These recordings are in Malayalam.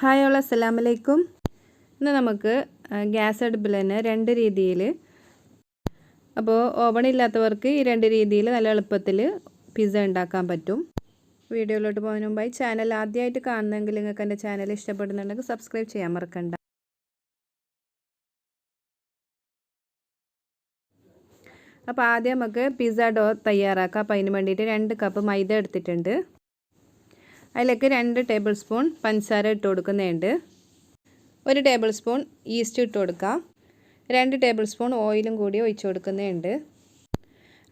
ഹായ് ഓൾ അസ്സലാമലൈക്കും ഇന്ന് നമുക്ക് ഗ്യാസ് അടുപ്പിൽ തന്നെ രണ്ട് രീതിയിൽ അപ്പോൾ ഓവൺ ഇല്ലാത്തവർക്ക് ഈ രണ്ട് രീതിയിൽ നല്ല എളുപ്പത്തിൽ പിസ്സ ഉണ്ടാക്കാൻ പറ്റും. വീഡിയോയിലോട്ട് പോകുന്നതിന് മുമ്പായി ചാനൽ ആദ്യമായിട്ട് കാണുന്നെങ്കിൽ നിങ്ങൾക്ക് എന്റെ ചാനൽ ഇഷ്ടപ്പെടുന്നുണ്ടെങ്കിൽ സബ്സ്ക്രൈബ് ചെയ്യാൻ മറക്കണ്ട. അപ്പോൾ ആദ്യം നമുക്ക് പിസ്സ ഡോ തയ്യാറാക്കാം. അപ്പോൾ അതിന് വേണ്ടിയിട്ട് രണ്ട് കപ്പ് മൈദ എടുത്തിട്ടുണ്ട്. അതിലേക്ക് രണ്ട് ടേബിൾ സ്പൂൺ പഞ്ചസാര ഇട്ട് കൊടുക്കുന്നുണ്ട്. ഒരു ടേബിൾ സ്പൂൺ ഈസ്റ്റ് ഇട്ട് കൊടുക്കാം. രണ്ട് ടേബിൾ സ്പൂൺ ഓയിലും കൂടി ഒഴിച്ചു കൊടുക്കുന്നുണ്ട്.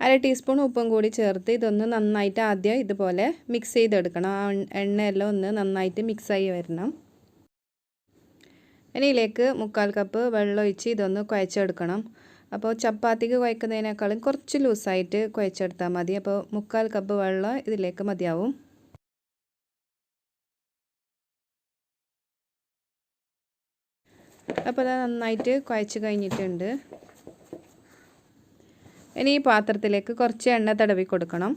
അര ടീസ്പൂൺ ഉപ്പും കൂടി ചേർത്ത് ഇതൊന്ന് നന്നായിട്ട് ആദ്യം ഇതുപോലെ മിക്സ് ചെയ്തെടുക്കണം. ആ എണ്ണയെല്ലാം ഒന്ന് നന്നായിട്ട് മിക്സായി വരണം. ഇനി ഇതിലേക്ക് മുക്കാൽ കപ്പ് വെള്ളം ഒഴിച്ച് ഇതൊന്ന് കുഴച്ചെടുക്കണം. അപ്പോൾ ചപ്പാത്തിക്ക് കുഴക്കുന്നതിനേക്കാളും കുറച്ച് ലൂസായിട്ട് കുഴച്ചെടുത്താൽ മതി. അപ്പോൾ മുക്കാൽ കപ്പ് വെള്ളം ഇതിലേക്ക് മതിയാവും. അപ്പോൾ അത് നന്നായിട്ട് കുഴച്ച് കഴിഞ്ഞിട്ടുണ്ട്. ഇനി ഈ പാത്രത്തിലേക്ക് കുറച്ച് എണ്ണ തടവി കൊടുക്കണം.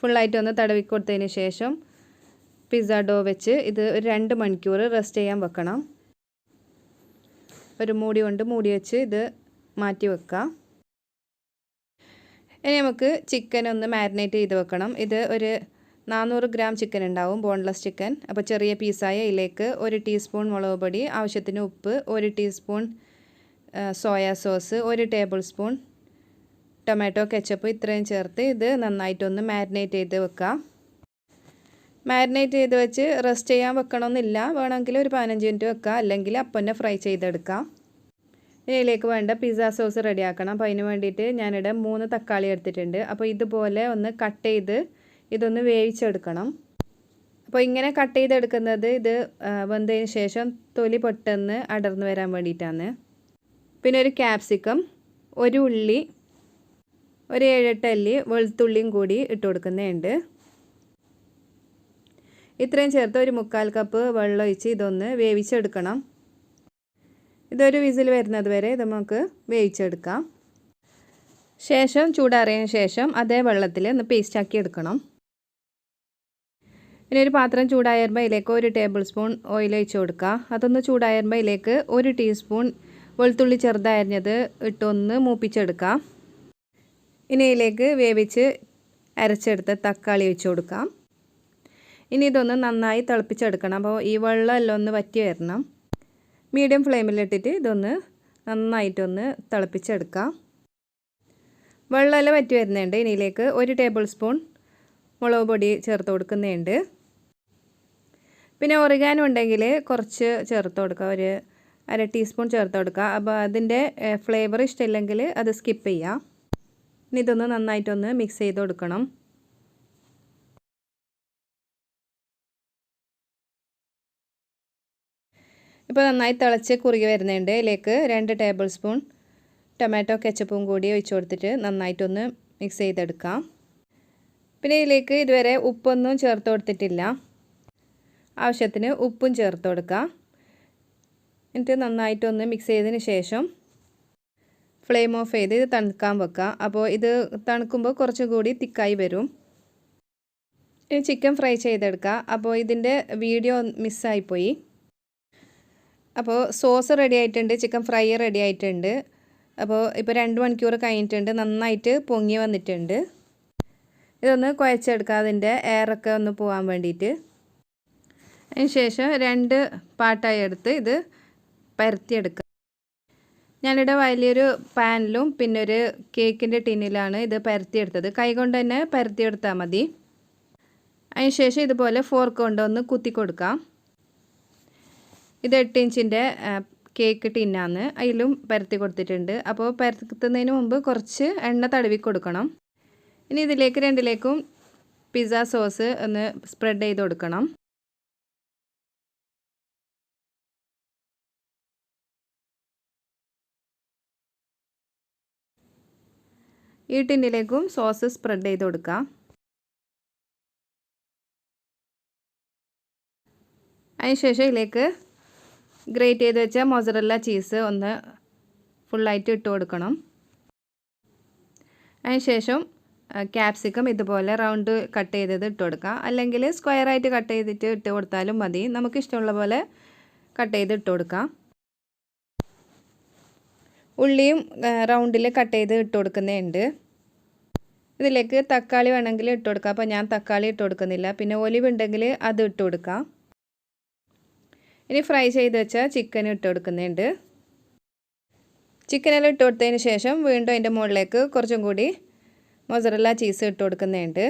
ഫുള്ളായിട്ട് ഒന്ന് തടവി കൊടുത്തതിന് ശേഷം പിസ്സ ഡോ വെച്ച് ഇത് ഒരു രണ്ട് മണിക്കൂർ റെസ്റ്റ് ചെയ്യാൻ വെക്കണം. ഒരു മൂടി കൊണ്ട് മൂടി വെച്ച് ഇത് മാറ്റി വെക്കാം. ഇനി നമുക്ക് ചിക്കൻ ഒന്ന് മാരിനേറ്റ് ചെയ്ത് വെക്കണം. ഇത് ഒരു നാനൂറ് ഗ്രാം ചിക്കൻ ഉണ്ടാവും ബോൺലെസ് ചിക്കൻ അപ്പോൾ ചെറിയ പീസായ ഇതിലേക്ക് ഒരു ടീസ്പൂൺ മുളക് പൊടി ആവശ്യത്തിന് ഉപ്പ് ഒരു ടീസ്പൂൺ സോയാ സോസ് ഒരു ടേബിൾ സ്പൂൺ ടൊമാറ്റോ കെച്ചപ്പ് ഇത്രയും ചേർത്ത് ഇത് നന്നായിട്ടൊന്ന് മാരിനേറ്റ് ചെയ്ത് വെക്കാം മാരിനേറ്റ് ചെയ്ത് വെച്ച് റെസ്റ്റ് ചെയ്യാൻ വെക്കണമെന്നില്ല വേണമെങ്കിൽ ഒരു പതിനഞ്ച് മിനിറ്റ് വെക്കാം അല്ലെങ്കിൽ അപ്പം തന്നെ ഫ്രൈ ചെയ്തെടുക്കാം ഇതിലേക്ക് വേണ്ട പിസ്സ സോസ് റെഡിയാക്കണം അപ്പോൾ അതിന് വേണ്ടിയിട്ട് ഞാനിവിടെ മൂന്ന് തക്കാളി എടുത്തിട്ടുണ്ട്. അപ്പോൾ ഇതുപോലെ ഒന്ന് കട്ട് ചെയ്ത് ഇതൊന്ന് വേവിച്ചെടുക്കണം. അപ്പോൾ ഇങ്ങനെ കട്ട് ചെയ്തെടുക്കുന്നത് ഇത് വെന്തതിന് ശേഷം തൊലി പൊട്ടെന്ന് അടർന്നു വരാൻ വേണ്ടിയിട്ടാണ്. പിന്നെ ഒരു ക്യാപ്സിക്കം ഒരു ഉള്ളി ഒരു ഏഴെട്ട് അല്ലി വെളുത്തുള്ളിയും കൂടി ഇട്ട് കൊടുക്കുന്നുണ്ട് ഇത്രയും ചേർത്ത് ഒരു മുക്കാൽ കപ്പ് വെള്ളം ഒഴിച്ച് ഇതൊന്ന് വേവിച്ചെടുക്കണം. ഇതൊരു വിസിൽ വരുന്നത് വരെ ഇത് നമുക്ക് വേവിച്ചെടുക്കാം. ശേഷം ചൂടാറിയതിന് ശേഷം അതേ വെള്ളത്തിൽ ഒന്ന് പേസ്റ്റാക്കി എടുക്കണം. ഇനി ഒരു പാത്രം ചൂടായറുമ്പോൾ അതിലേക്ക് ഒരു ടേബിൾ സ്പൂൺ ഓയിൽ ഒഴിച്ച് കൊടുക്കുക അതൊന്ന് ചൂടായറുമ്പോൾ അതിലേക്ക് ഒരു ടീസ്പൂൺ വെളുത്തുള്ളി ചെറുതായരിഞ്ഞത് ഇട്ടൊന്ന് മൂപ്പിച്ചെടുക്കാം. ഇനി ഇതിലേക്ക് വേവിച്ച് അരച്ചെടുത്ത തക്കാളി ഒഴിച്ച് കൊടുക്കാം. ഇനി ഇതൊന്ന് നന്നായി തിളപ്പിച്ചെടുക്കണം. അപ്പോൾ ഈ വെള്ളമെല്ലാം ഒന്ന് വറ്റി വരണം. മീഡിയം ഫ്ലെയിമിലിട്ടിട്ട് ഇതൊന്ന് നന്നായിട്ടൊന്ന് തിളപ്പിച്ചെടുക്കാം. വെള്ളമെല്ലാം വറ്റി വരുന്നുണ്ട്. ഇനിയിലേക്ക് ഒരു ടേബിൾ സ്പൂൺ മുളക് പൊടി ചേർത്ത് കൊടുക്കുന്നുണ്ട്. പിന്നെ ഒറിഗാനോ ഉണ്ടെങ്കിൽ കുറച്ച് ചേർത്ത് കൊടുക്കുക. ഒരു അര ടീസ്പൂൺ ചേർത്ത് കൊടുക്കുക. അപ്പോൾ അതിന്റെ ഫ്ലേവർ ഇഷ്ടമില്ലെങ്കിൽ അത് സ്കിപ്പ് ചെയ്യാം ഇനി ഇതൊന്ന് നന്നായിട്ടൊന്ന് മിക്സ് ചെയ്ത് കൊടുക്കണം. ഇപ്പോൾ നന്നായി തിളച്ച് കുറുകി വരുന്നുണ്ട് ഇതിലേക്ക് രണ്ട് ടേബിൾ സ്പൂൺ ടൊമാറ്റോ കെച്ചപ്പും കൂടി ഒഴിച്ചു കൊടുത്തിട്ട് നന്നായിട്ടൊന്ന് മിക്സ് ചെയ്തെടുക്കാം. പിന്നെ ഇതിലേക്ക് ഇതുവരെ ഉപ്പൊന്നും ചേർത്ത് കൊടുത്തിട്ടില്ല. ആവശ്യത്തിന് ഉപ്പും ചേർത്ത് കൊടുക്കാം. എന്നിട്ട് നന്നായിട്ടൊന്ന് മിക്സ് ചെയ്തതിന് ശേഷം ഫ്ലെയിം ഓഫ് ചെയ്ത് ഇത് തണുക്കാൻ വെക്കുക അപ്പോൾ ഇത് തണുക്കുമ്പോൾ കുറച്ചും കൂടി തിക്കായി വരും. ഇനി ചിക്കൻ ഫ്രൈ ചെയ്തെടുക്കുക അപ്പോൾ ഇതിന്റെ വീഡിയോ മിസ്സായിപ്പോയി അപ്പോൾ സോസ് റെഡി ആയിട്ടുണ്ട് ചിക്കൻ ഫ്രൈ റെഡി ആയിട്ടുണ്ട്. അപ്പോൾ ഇപ്പോൾ രണ്ട് മണിക്കൂർ കഴിഞ്ഞിട്ടുണ്ട് നന്നായിട്ട് പൊങ്ങി വന്നിട്ടുണ്ട്. ഇതൊന്ന് കുഴച്ചെടുക്കുക അതിന്റെ എയറൊക്കെ ഒന്ന് പോകാൻ വേണ്ടിയിട്ട്. അതിന് ശേഷം രണ്ട് പാട്ടായി എടുത്ത് ഇത് പരത്തിയെടുക്കുക ഞാനിവിടെ വലിയൊരു പാനിലും പിന്നെ ഒരു കേക്കിന്റെ ടിന്നിലാണ് ഇത് പരത്തിയെടുത്തത്. കൈ കൊണ്ട് തന്നെ പരത്തിയെടുത്താൽ മതി. അതിന് ശേഷം ഇതുപോലെ ഫോർക്ക് കൊണ്ടൊന്ന് കുത്തി കൊടുക്കാം ഇത് എട്ട് ഇഞ്ചിന്റെ കേക്ക് ടിന്നാണ്. അതിലും പരത്തി കൊടുത്തിട്ടുണ്ട്. അപ്പോൾ പരത്തുന്നതിന് മുമ്പ് കുറച്ച് എണ്ണ തടവി കൊടുക്കണം. ഇനി ഇതിലേക്ക് രണ്ടിലേക്കും പിസ്സ സോസ് ഒന്ന് സ്പ്രെഡ് ചെയ്ത് കൊടുക്കണം. ഈ ടിന്നിലേക്കും സോസ് സ്പ്രെഡ് ചെയ്ത് കൊടുക്കാം. അതിനുശേഷം ഇതിലേക്ക് ഗ്രേറ്റ് ചെയ്ത് വെച്ച മൊസറല്ല ചീസ് ഒന്ന് ഫുള്ളായിട്ട് ഇട്ട് കൊടുക്കണം. അതിനുശേഷം ക്യാപ്സിക്കം ഇതുപോലെ റൗണ്ട് കട്ട് ചെയ്തത് ഇട്ട് കൊടുക്കാം. അല്ലെങ്കിൽ സ്ക്വയറായിട്ട് കട്ട് ചെയ്തിട്ട് ഇട്ട് കൊടുത്താലും മതി. നമുക്കിഷ്ടമുള്ള പോലെ കട്ട് ചെയ്ത് ഇട്ട് കൊടുക്കാം. ഉള്ളിയും റൗണ്ടിൽ കട്ട് ചെയ്ത് ഇട്ട് കൊടുക്കുന്നുണ്ട്. ഇതിലേക്ക് തക്കാളി വേണമെങ്കിൽ ഇട്ട് കൊടുക്കാം. അപ്പോൾ ഞാൻ തക്കാളി ഇട്ട് കൊടുക്കുന്നില്ല. പിന്നെ ഒലിവ് ഉണ്ടെങ്കിൽ അത് ഇട്ട് കൊടുക്കാം. ഇനി ഫ്രൈ ചെയ്ത് വെച്ച ചിക്കൻ ഇട്ട് കൊടുക്കുന്നുണ്ട്. ചിക്കനെല്ലാം ഇട്ട് കൊടുത്തതിന് ശേഷം വീണ്ടും അതിന്റെ മുകളിലേക്ക് കുറച്ചും കൂടി മൊസറല്ല ചീസ് ഇട്ട് കൊടുക്കുന്നുണ്ട്.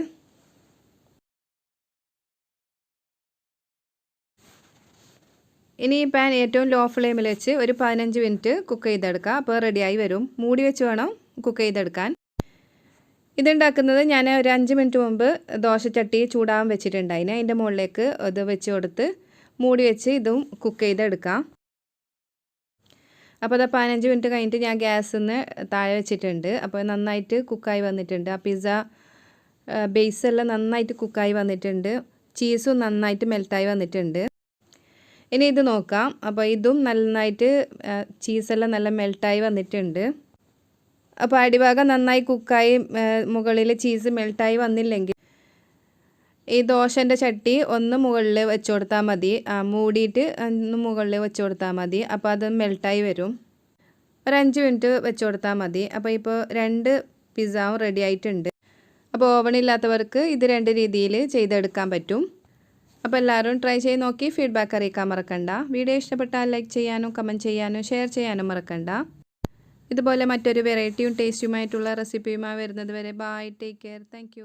ഇനി ഈ പാൻ ഏറ്റവും ലോ ഫ്ലെയിമിൽ വെച്ച് ഒരു പതിനഞ്ച് മിനിറ്റ് കുക്ക് ചെയ്തെടുക്കുക അപ്പോൾ റെഡിയായി വരും. മൂടി വെച്ച് വേണം കുക്ക് ചെയ്തെടുക്കാൻ. ഇതുണ്ടാക്കുന്നത് ഞാൻ ഒരു അഞ്ച് മിനിറ്റ് മുമ്പ് ദോശച്ചട്ടി ചൂടാവാൻ വെച്ചിട്ടുണ്ടായിന്. അതിന്റെ മുകളിലേക്ക് ഇത് വെച്ച് കൊടുത്ത് മൂടി വെച്ച് ഇതും കുക്ക് ചെയ്തെടുക്കാം. അപ്പോൾ അത് പതിനഞ്ച് മിനിറ്റ് കഴിഞ്ഞിട്ട് ഞാൻ ഗ്യാസിൽ നിന്ന് താഴെ വെച്ചിട്ടുണ്ട്. അപ്പോൾ നന്നായിട്ട് കുക്കായി വന്നിട്ടുണ്ട്. ആ പിസ്സ ബേസെല്ലാം നന്നായിട്ട് കുക്കായി വന്നിട്ടുണ്ട്. ചീസും നന്നായിട്ട് മെൽറ്റായി വന്നിട്ടുണ്ട്. ഇനി ഇത് നോക്കാം. അപ്പോൾ ഇതും നന്നായിട്ട് ചീസെല്ലാം നല്ല മെൽട്ടായി വന്നിട്ടുണ്ട്. അപ്പോൾ അടിഭാഗം നന്നായി കുക്കായി മുകളിൽ ചീസ് മെൽട്ടായി വന്നില്ലെങ്കിൽ ഈ ദോശന്റെ ചട്ടി ഒന്ന് മുകളിൽ വെച്ച് കൊടുത്താൽ മതി. മൂടിയിട്ട് ഒന്ന് മുകളിൽ വെച്ച് കൊടുത്താൽ മതി. അപ്പോൾ അത് മെൽട്ടായി വരും. ഒരു അഞ്ച് മിനിറ്റ് വെച്ച് കൊടുത്താൽ മതി. അപ്പോൾ ഇപ്പോൾ രണ്ട് പിസ്സാവും റെഡി ആയിട്ടുണ്ട്. അപ്പോൾ ഓവണില്ലാത്തവർക്ക് ഇത് രണ്ട് രീതിയിൽ ചെയ്തെടുക്കാൻ പറ്റും. അപ്പോൾ എല്ലാവരും ട്രൈ ചെയ്ത് നോക്കി ഫീഡ്ബാക്ക് അറിയിക്കാൻ മറക്കണ്ട. വീഡിയോ ഇഷ്ടപ്പെട്ടാൽ ലൈക്ക് ചെയ്യാനും കമന്റ് ചെയ്യാനും ഷെയർ ചെയ്യാനും മറക്കണ്ട. ഇതുപോലെ മറ്റൊരു വെറൈറ്റിയും ടേസ്റ്റുമായിട്ടുള്ള റെസിപ്പിയുമായി വരുന്നത് വരെ ബൈ ടേക്ക് കെയർ താങ്ക്